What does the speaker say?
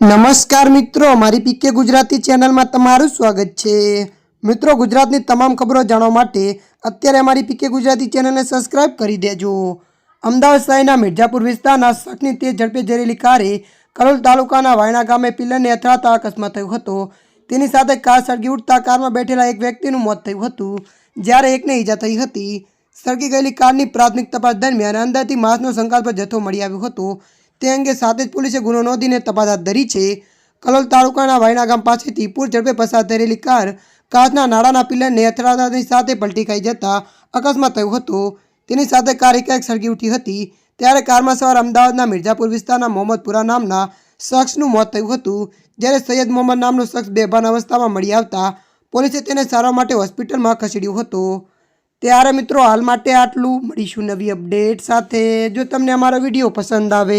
નમસ્કાર મિત્રો મારી પીકે ગુજરાતી ચેનલમાં તમારું સ્વાગત છે. મિત્રો, ગુજરાતની તમામ ખબરો જાણવા માટે અત્યારે અમારી પીકે ગુજરાતી ચેનલને સબસ્ક્રાઇબ કરી દેજો. અમદાવાદ શહેરના મિર્જાપુર વિસ્તારના શખ્સની તેજ ઝડપે જરેલી કારે કલોલ તાલુકાના વાયણા ગામે પિલ્લરને અથડાતા અકસ્માત થયો હતો. તેની સાથે કાર સળગી ઉઠતા કારમાં બેઠેલા એક વ્યક્તિનું મોત થયું હતું, જ્યારે એકને ઈજા થઈ હતી. સળગી ગયેલી કારની પ્રાથમિક તપાસ દરમિયાન અંદરથી માંસનો શંકાસ્પદ જથ્થો મળી આવ્યો હતો. તે અંગે સાથે જ પોલીસે ગુનો નોંધીને તપાસ હાથ ધરી છે. કલોલ તાલુકાના વાયણા ગામ પાસેથી પૂર ઝડપે પસાર થયેલી કાર કાચના નાળાના પિલરને અથડાતાની સાથે પલટી ખાઈ જતા અકસ્માત થયો હતો. તેની સાથે કાર એકાએક સળગી ઉઠી હતી. ત્યારે કારમાં સવાર અમદાવાદના મિર્ઝાપુર વિસ્તારના મોહમ્મદપુરા નામના શખ્સનું મોત થયું હતું. જ્યારે સૈયદ મોહમ્મદ નામનો શખ્સ બેભાન અવસ્થામાં મળી આવતા પોલીસે તેને સારવાર માટે હોસ્પિટલમાં ખસેડ્યો હતો. ત્યારે મિત્રો, હાલ માટે આટલું. મળીશું નવી અપડેટ સાથે. જો તમને અમારો વીડિયો પસંદ આવે